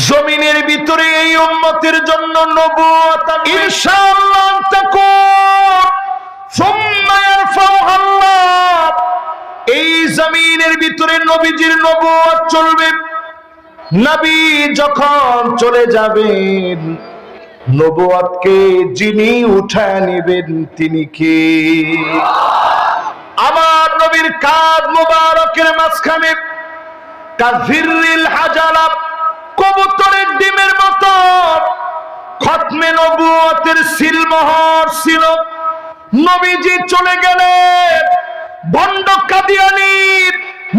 জমিনের ভিতরে এই উম্মতের জন্য নবুয়ত ইনশাআল্লাহ তাকুন সুম্মা ইয়ারফাউহা আল্লাহ। এই জমিনের ভিতরে নবীজির নবুয়ত চলবে। নবী যখন চলে যাবেন নবুয়তকে যিনি উঠায় নেবেন তিনি কে? আমার নবীর কাঁধ মুবারকের মাঝখানে কাজিরিল হাজারা কবুতরের ডিমের মতো। খতমে নবুয়তের সিলমোহর ছিল। নবীজি চলে গেলেন। ভণ্ড কাদিয়ানির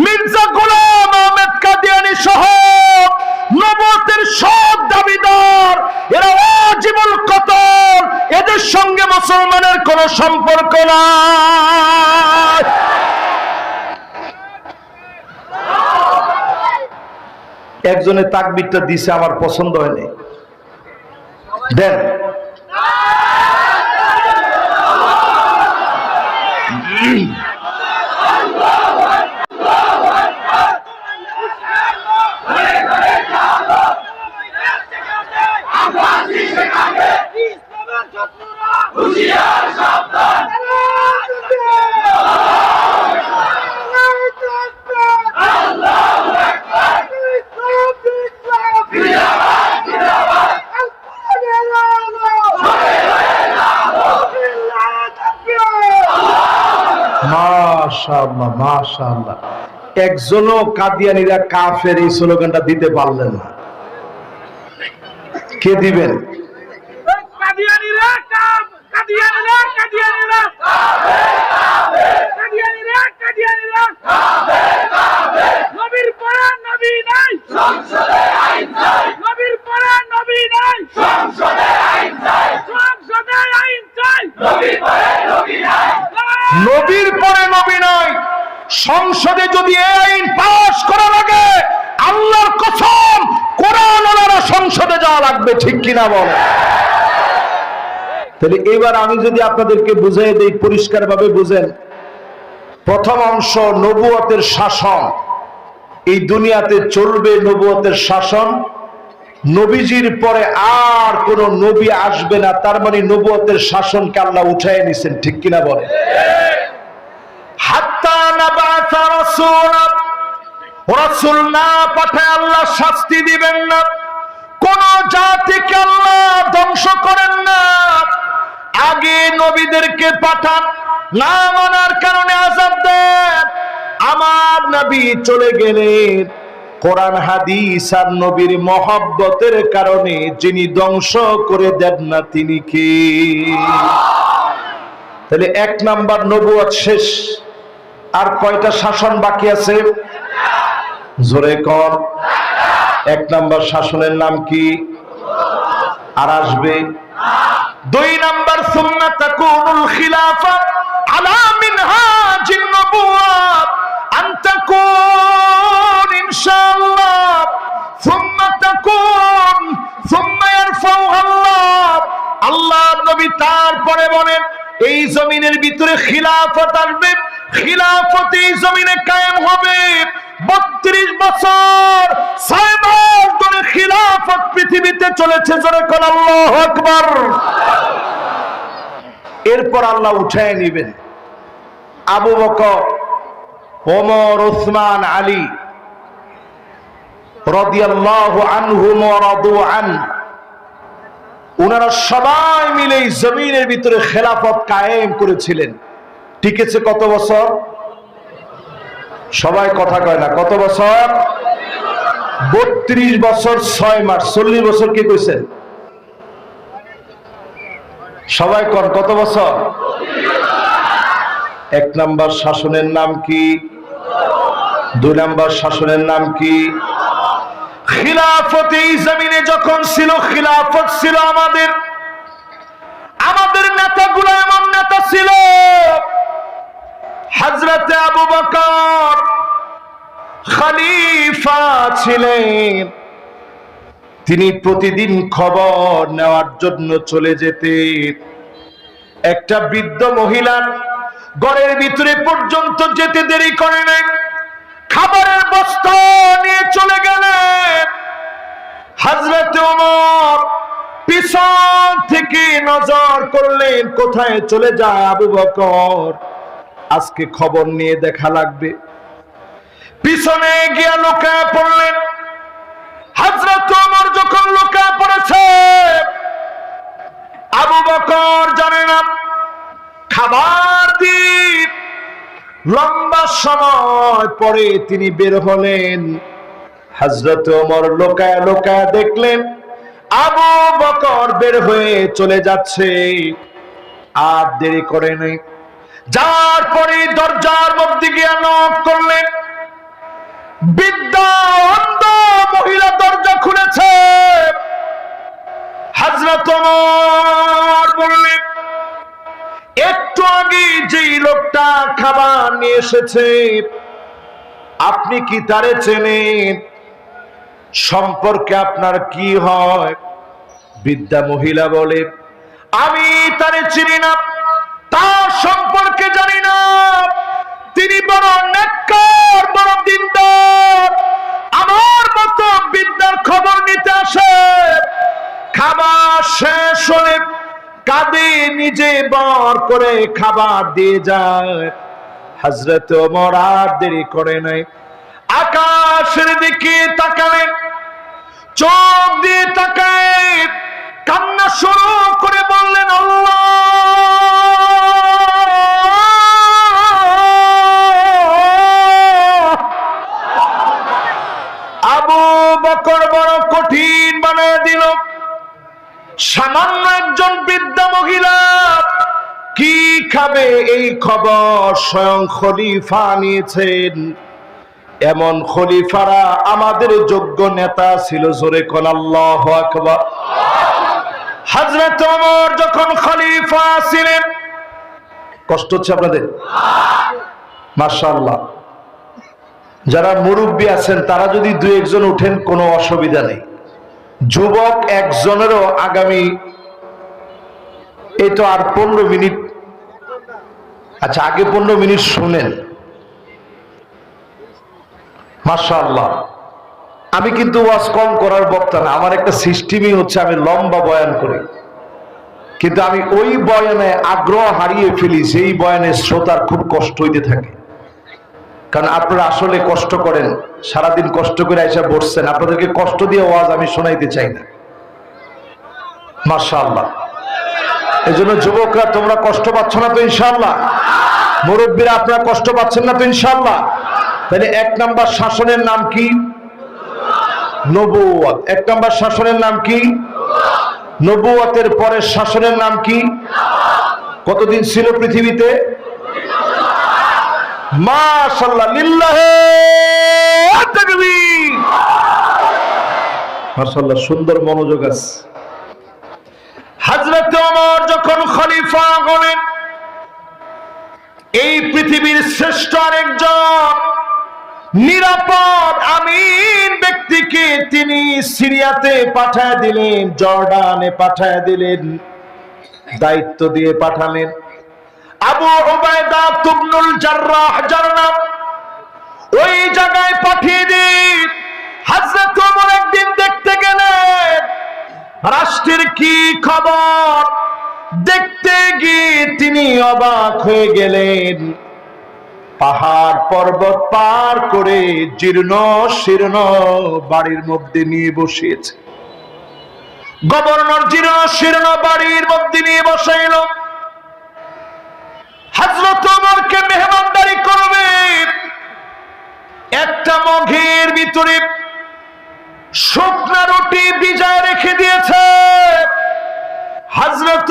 মির্জা গোলাম আহমেদ কাদিয়ানি সহ নবতের সব দাবিদার, এরা আজীবন কতল। এদের সঙ্গে মুসলমানের কোনো সম্পর্ক নাই। একজনের তাকবিরটা দিছে আমার পছন্দ হয়নি। দেন। হুশিয়ার সাবধান। মাশাআল্লাহ মাশাআল্লাহ। একজনও কাদিয়ানিরা কাফের এই স্লোগানটা দিতে পারলেন না। কে দিবেন? নবীর নবীর পরে নবী নয়। সংসদে যদি এই আইন পাশ করা লাগে আল্লাহর কসম কোরআন ওনারা সংসদে যাওয়া লাগবে, ঠিক কিনা বল? তাহলে এবার আমি যদি আপনাদেরকে বুঝাই দেই পরিষ্কার ভাবে বুঝেন। প্রথম অংশ, নবুয়তের শাসন। এই দুনিয়াতে চলবে নবুয়তের শাসন। নবীজির পরে আর কোন নবী আসবে না, তার মানে নবুয়তের শাসনকে আল্লাহ উঠায় নিছেন, ঠিক কিনা বলে রাসূলা না পাঠায় আল্লাহ শাস্তি দিবেন না, কোন জাতিকে আল্লাহ ধ্বংস করেন না। আগে নবীদেরকে পাঠান, না মানার কারণে আযাব দেন, আমার নবী চলে গেলেন। কোরআন, হাদিস আর নবীর মহব্বতের কারণে যিনি ধ্বংস করে দেন না, তিনি কি? তাহলে এক নাম্বার নবুয়াত শেষ। আর কয়টা শাসন বাকি আছে? জোরে কর এক নাম্বার শাসনের নাম কি? আর আসবে? দুই নাম্বার সুন্নাহ তাকুনুল খিলাফা আলা মিনহাজিন নবুওয়াত। আন তাকুন ইনশাআল্লাহ। সুম্মা তাকুন, সুম্মা ইয়ারফাউহা আল্লাহ। আল্লাহ নবী তারপরে বলেন, এই জমিনের ভিতরে খিলাফত আসবে। খিলাফত এই জমিনে কায়েম হবে। বত্রিশ বছর, ছয় ধরে খিলাফত পৃথিবীতে চলেছে। জোরে কোন আল্লাহ আকবার। এরপর আল্লাহ উঠায় নিবেন। আবু বকর, ওমর, ওসমান, আলী ওনারা সবাই মিলে জমিনের ভিতরে খেলাফত কায়েম করেছিলেন। টিকেছে কত বছর? সবাই কথা কয় না, কত বছর? বত্রিশ বছর, ছয় মাস, চল্লিশ বছর কি কইছেন সবাই কন, কত বছর? এক নাম্বার শাসনের নাম কি? দুই নাম্বার শাসনের নাম কি? খিলাফত এই জমিনে যখন ছিল, খিলাফত ছিল আমাদের। আমাদের নেতাগুলো এমন নেতা ছিল। হজরতে আবু বকর খলিফা ছিলেন। তিনি প্রতিদিন খবর নেওয়ার জন্য চলে যেতেন। একটা বৃদ্ধ মহিলার ঘরের ভিতরে পর্যন্ত যেতে দেরি করে নাই। খাবারের বস্তা নিয়ে চলে গেলেন পিছন থেকে নজর করলেন, কোথায় চলে যায় আবু বকর? আজকে খবর নিয়ে দেখা লাগবে। পিছনে গিয়া লুকায় পড়লেন। হাজরত ওমর যখন লুকায় পড়েছে, আবু বকর জানে না, খাবার দিন লম্বা সময় পরে তিনি বের হলেন। হজরত ওমর লোকায় লোকায় দেখলেন, আবু বকর বের হয়ে চলে যাচ্ছে। আর দেরি করে নেই। যার পরে দরজার মধ্যে গিয়ে নক করলেন। নিয়ে এসেছে। আপনি কি তারে চেনেন? সম্পর্কে আপনার কি হয়? বিদ্যা মহিলা বলে, আমি তারে চিনি না, তার সম্পর্কে জানি না। তিনি বড় বড় দিনদার। আমার মতো বিদ্যার খবর নিতে আসে। খাবার শেষ হলে কাঁদে, নিজে বর করে খাবার দিয়ে যায়। হজরত ওমর আর দেরি করে নাই। আকাশের দিকে তাকালেন, চোখ দিয়ে তাকায়, কান্না শুরু করে বললেন আবু বকর বড় কঠিন বানায় দিল। সামান্য একজন বৃদ্ধা মহিলা কি খাবে এই খবর? স্বয়ং খলিফা নিয়েছেন। এমন খলিফারা আমাদের যোগ্য নেতা ছিল, জোরে কোন আল্লাহ আকবার। হাজরত যখন খলিফা ছিলেন, কষ্ট হচ্ছে আপনাদের? মাশাআল্লাহ। যারা মুরব্বী আছেন, তারা যদি দু একজন উঠেন, কোনো অসুবিধা নেই। যুবক একজনেরও আগামী এই তো আর পনেরো মিনিট আচ্ছা আগে পনেরো মিনিট শুনেন। মাশাআল্লাহ। আমি কিন্তু ওয়াজ কম করার বক্তা না, আমার একটা সিস্টেমই হচ্ছে আমি লম্বা বয়ান করি। কিন্তু আমি ওই বয়ানে আগ্রহ হারিয়ে ফেলি সেই বয়ানে শ্রোতার খুব কষ্ট হইতে থাকে। কারণ আপনারা আসলে কষ্ট করেন, সারাদিন কষ্ট করে এসে বসছেন। আপনাদেরকে কষ্ট দিয়ে ওয়াজ আমি শোনাইতে চাই না। মাশাআল্লাহ। এই জন্য যুবকরা, তোমরা কষ্ট পাচ্ছ না তো ইনশাল্লাহ মুরব্বীরা, আপনারা কষ্ট পাচ্ছেন না তো ইনশাল্লাহ তাহলে এক নাম্বার শাসনের নাম কি? নবুয়াত এক নাম্বার শাসনের নাম কি? নবুয়াতের পরের শাসনের নাম কি? কতদিন ছিল পৃথিবীতে? মাশাল্লাহ মাশাল্লাহ সুন্দর মনোযোগ আছে। হযরত ওমর যখন খলিফা হলেন, এই পৃথিবীর শ্রেষ্ঠ আরেকজন নিরাপদ, আমিন ব্যক্তিকে তিনি সিরিয়াতে পাঠায় দিলেন, জর্ডানে পাঠায় দিলেন, দায়িত্ব দিয়ে পাঠালেন। আবু ওবায়দা তুবনুল জাররাহ যার নাম ওই জায়গায় পাঠিয়ে দিন। রাষ্ট্রের কি খবর? দেখতে গিয়ে তিনি অবাক হয়ে গেলেন। পাহাড় পর্বত পার করে জীর্ণ শীর্ণ বাড়ির মধ্যে নিয়ে বসিয়েছে। গভর্নর জীর্ণ শীর্ণ বাড়ির মধ্যে নিয়ে বসাইল হজরত ওমরকে মেহমানদারি করবে। একটা মঘের ভিতরে শুকনা রুটি বিজয় রেখে দিয়েছে।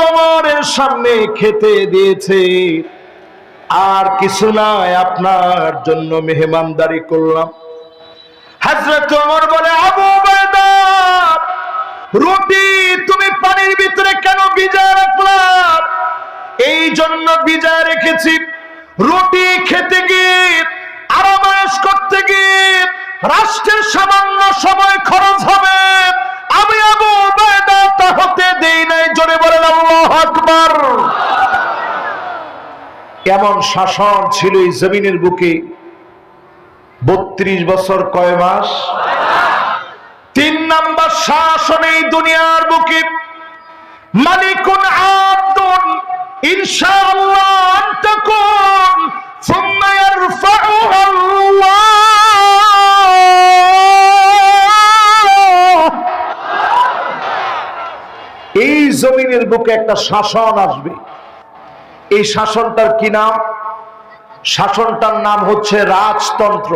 ওমরের সামনে খেতে দিয়েছে। আর কিছু নাই, আপনার জন্য মেহমানদারি করলাম। হজরত ওমর বলে, আবু উবায়দা, রুটি তুমি পানির ভিতরে কেন ভিজায় রাখলাম এই জন্য ভিজায় রেখেছি। রুটি খেতে গিয়ে, আরামায়েশ করতে গিয়ে, রাষ্ট্রের সামান্য সময় খরচ হবে। কেমন শাসন ছিল এই জমিনের বুকে, বত্রিশ বছর কয় মাস? তিন নাম্বার শাসন এই দুনিয়ার বুকে। মালিকুন ইনশাআল্লাহ এই জমিনের বুকে একটা শাসন আসবে। এই শাসনটার কি নাম? শাসনটার নাম হচ্ছে রাজতন্ত্র।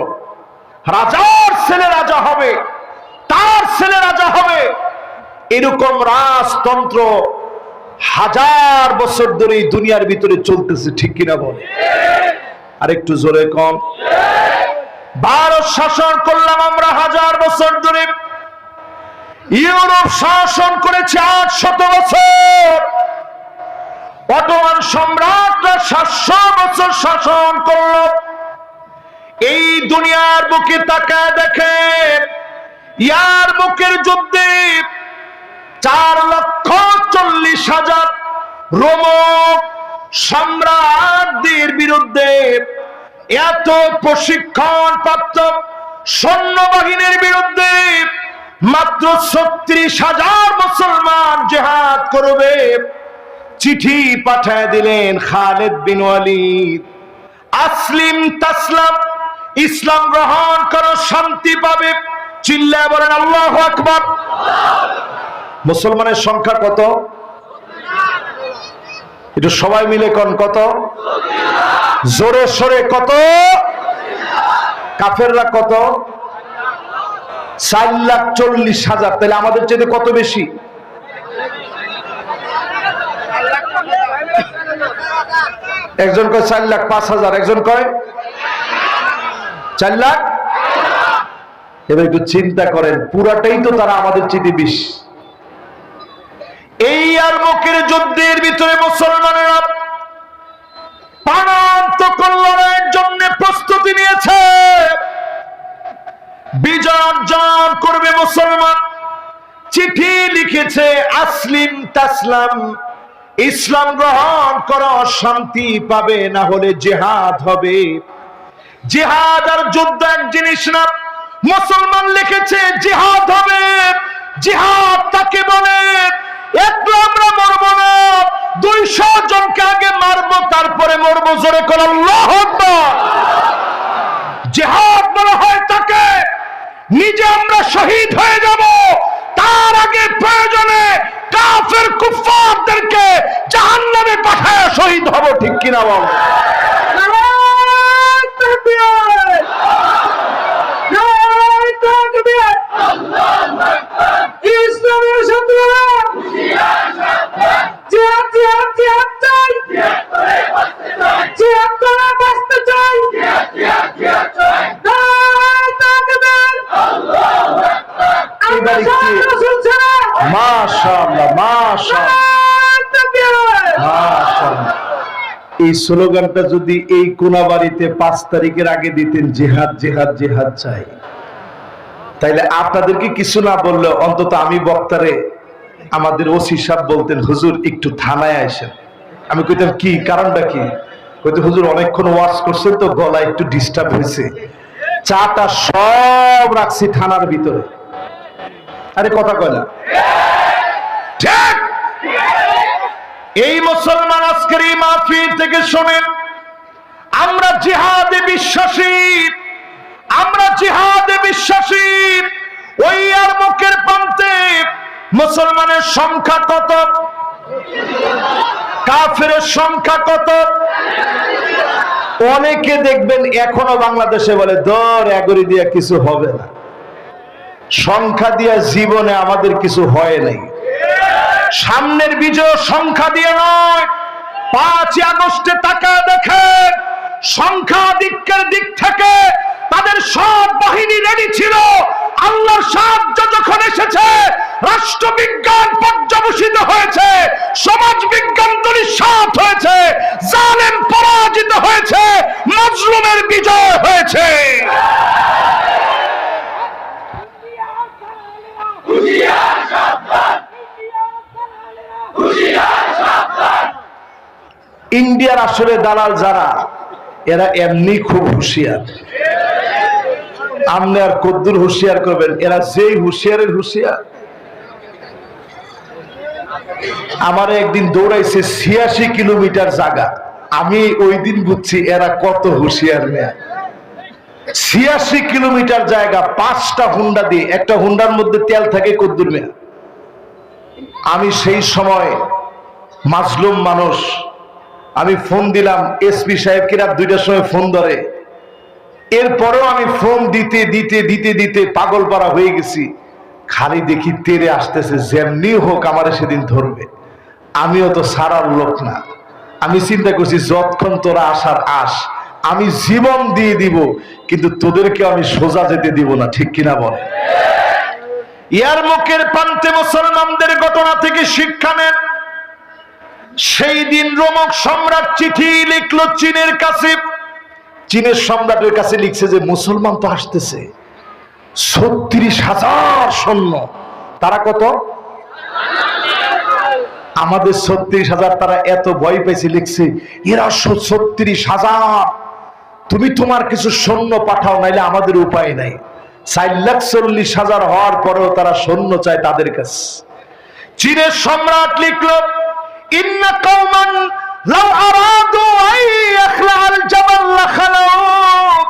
রাজার ছেলে রাজা হবে, তার ছেলে রাজা হবে। এরকম রাজতন্ত্র হাজার বছর ধরে দুনিয়ার ভিতরে চলতেছে, ঠিক কিনা বলে? আর একটু জোরে কম ভারত শাসন করলাম আমরা হাজার বছর ধরে। ইউরোপ শাসন করেছে আট শত বছর। অটোমান সম্রাটরা সাতশো বছর শাসন করল। এই দুনিয়ার বুকে তাকায় দেখে, ইয়ার বুকের যুদ্ধে চার লক্ষ চল্লিশ হাজার রোমক সম্রাটদের বিরুদ্ধে এত প্রশিক্ষণ প্রাপ্ত সৈন্যবাহিনীর বিরুদ্ধে মাত্র ছত্রিশ হাজার মুসলমান জেহাদ করবে। চিঠি পাঠায় দিলেন খালেদ বিন ওয়ালিদ। আসলিম তাসলাম, ইসলাম গ্রহণ করো, শান্তি পাবে। চিল্লায় বলেন, আল্লাহ আকবার। মুসলমানের সংখ্যা কত? একটু সবাই মিলে কোন কত? জোরে সরে কত? কাফেররা কত? চার লাখ চল্লিশ হাজার। তাহলে আমাদের চেয়ে কত বেশি? একজন কয়, চার লাখ পাঁচ হাজার। একজন কয়, চার লাখ? এবার একটু চিন্তা করেন, পুরাটাই তো তারা আমাদের চিঠি বেশি এই আর মুখের যুদ্ধের ভিতরে মুসলমানেরা প্রাণান্ত কল্যাণের জন্য প্রস্তুতি নিয়েছে। বিজয় অর্জন করবে মুসলমান। চিঠি লিখেছে আসলিম তাসলাম ইসলাম গ্রহণ করো, শান্তি পাবে, না হলে জেহাদ হবে। জেহাদ আর যুদ্ধ এক জিনিস না। মুসলমান লিখেছে, জিহাদ হবে। জিহাদ তাকে বলে জনকে আগে মারবো, তারপরে জেহাদ বলা হয় তাকে, নিজে আমরা শহীদ হয়ে যাব। তার আগে প্রয়োজনে কাফের কুফারদেরকে জাহান্নামে পাঠায় শহীদ হব ঠিক কিনা বল ইসলামের শত্রুরা জিহাদ জিহাদ জিহাদ চাই জিহাদ করে বাঁচতে চাই দাঁড়াই তাকবীর আমরা এবার একটু- শাহ রাসূল ছাড়া মাশাআল্লাহ মাশাআল্লাহ দাঁড়াই তাকবীর মাশাআল্লাহ। এই স্লোগানটা যদি এই কোনাবাড়িতে পাঁচ তারিখের আগে দিতেন, জেহাদ জেহাদ জেহাদ চাই। তাইলে আপনাদেরকে কিছু না বললে অন্তত আমি বক্তারে আমাদের ওসি সাহেব বলতেন, হুজুর, একটু থানায় আসেন আমি কইতাম, কি? কারণটা কি? কইতে, হুজুর, অনেকক্ষণ ওয়াশ করছেন তো গলা একটু ডিস্টার্ব হয়েছে চাটা সব রাখছি থানার ভিতরে। আরে কথা কয় না ঠিক এই মুসলমান আজকের এই মাহফিল থেকে শোনেন, আমরা জিহাদে বিশ্বাসী, আমরা জিহাদে বিশ্বাসী, ওই আর মুখের প্রান্তে মুসলমানের সংখ্যা কত? কাফের সংখ্যা কত? অনেকে দেখবেন এখনও বাংলাদেশে বলে দর এগরি দিয়া কিছু হবে না। সংখ্যা দিয়া জীবনে আমাদের কিছু হয় নাই। সামনের বিজয় সংখ্যা দিয়ে নয়। পাঁচই আগস্টে তাকা দেখেন দিকের দিক থেকে তাদের সব বাহিনী রেডি ছিল। আল্লাহর সাহায্য যখন এসেছে, রাষ্ট্রবিজ্ঞান পর্যবসিত হয়েছে সমাজ বিজ্ঞান দলিসাত হয়েছে, জালেম পরাজিত হয়েছে, মজলুমের বিজয় হয়েছে। ইন্ডিয়ার আসলে দালাল যারা, এরা এমনি খুব হুঁশিয়ার। আপনি আর কদ্দুর হুঁশিয়ার করবেন, এরা যেই হুঁশিয়ারের হুঁশিয়ার। আমার একদিন দৌড়াইছে ছিয়াশি কিলোমিটার জায়গা। আমি ওই দিন বুঝছি এরা কত হুঁশিয়ার মেয়া। ছিয়াশি কিলোমিটার জায়গা, পাঁচটা হুন্ডা দিয়ে, একটা হুন্ডার মধ্যে তেল থাকে কদ্দুর মেয়া। আমি সেই সময় মাজলুম মানুষ আমি ফোন দিলাম এসপি সাহেবকে রাত দুইটার সময় ফোন ধরে। এরপরেও আমি ফোন দিতে দিতে দিতে দিতে পাগল পাড়া হয়ে গেছি। খালি দেখি তেরে আসতেছে, যেমনি হোক আমার সেদিন ধরবে। আমিও তো সারার লোক না। আমি চিন্তা করছি, যতক্ষণ তোরা আসার আস, আমি জীবন দিয়ে দিব, কিন্তু তোদেরকে আমি সোজা যেতে দিব না, ঠিক কিনা বলে? ইয়ার মুখের প্রান্তে মুসলমানদের ঘটনা থেকে শিক্ষা নেন। সেই দিন রোমক সম্রাট চিঠি লিখলো চীনের কাছে। চীনের সম্রাটের কাছে লিখছে যে, মুসলমান তো আসতেছে। ছত্রিশ হাজার সৈন্য। তারা কত? আমাদের ছত্রিশ হাজার তারা এত ভয় পেয়েছে, লিখছে, এরা ছত্রিশ হাজার। তুমি তোমার কিছু সৈন্য পাঠাও, নাইলে আমাদের উপায় নাই। চার লাখ চল্লিশ হাজার হওয়ার পরেও তারা সৈন্য চায় তাদের কাছে। চীনের সম্রাট লিখল إن قوما لو أرادوا أن يخلع الجبل لخلعوه.